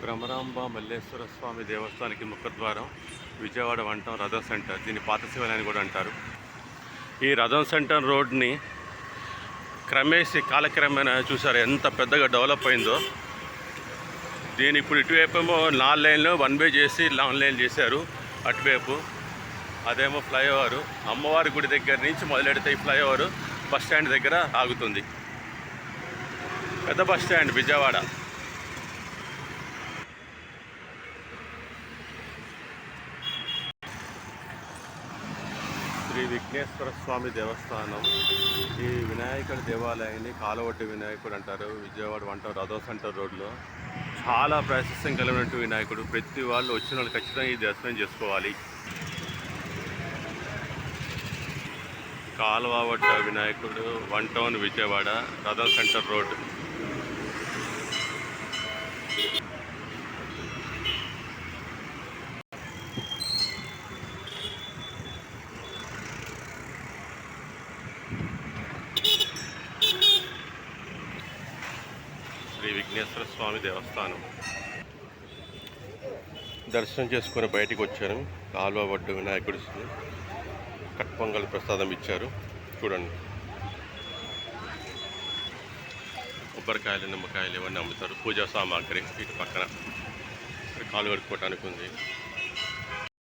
భ్రమరాంబ మల్లేశ్వర స్వామి దేవస్థానానికి ముఖద్వారం విజయవాడ వంటం రథం సెంటర్. దీన్ని పాత శివాలయాన్ని కూడా అంటారు. ఈ రథం సెంటర్ రోడ్ని క్రమేసి కాలక్రమేణా చూసారు ఎంత పెద్దగా డెవలప్ అయిందో. దీని ఇప్పుడు ఇటువైపు ఏమో నాలుగు లైన్లు వన్ వే చేసి లాంగ్ లైన్ చేశారు. అటువైపు అదేమో ఫ్లైఓవర్. అమ్మవారి గుడి దగ్గర నుంచి మొదలెడితే ఈ ఫ్లైఓవర్ బస్ స్టాండ్ దగ్గర ఆగుతుంది. పెద్ద బస్ స్టాండ్ విజయవాడ. శ్రీ విఘ్నేశ్వర స్వామి దేవస్థానం. ఈ వినాయకుడి దేవాలయాన్ని కాలవట్టి వినాయకుడు అంటారు విజయవాడ వంట రథో సెంటర్ రోడ్లో. చాలా ప్రాశస్త్యం కలిగినట్టు వినాయకుడు. ప్రతి వాళ్ళు వచ్చిన వాళ్ళు ఖచ్చితంగా ఈ దర్శనం చేసుకోవాలి. కాలువవట్ట వినాయకుడు వన్ టౌన్ విజయవాడ రథో సెంటర్ రోడ్. విఘ్నేశ్వర స్వామి దేవస్థానం. దర్శనం చేసుకుని బయటికి వచ్చాను కాలువ వడ్డు వినాయకుడి కట్పొంగల్ ప్రసాదం ఇచ్చారు. చూడండి. కొబ్బరికాయలు నిమ్మకాయలు ఇవన్నీ అమ్ముతారు. పూజా సామాగ్రి ఇటు పక్కన. ఇక్కడ కాలు కడుక్కోవటానికి ఉంది.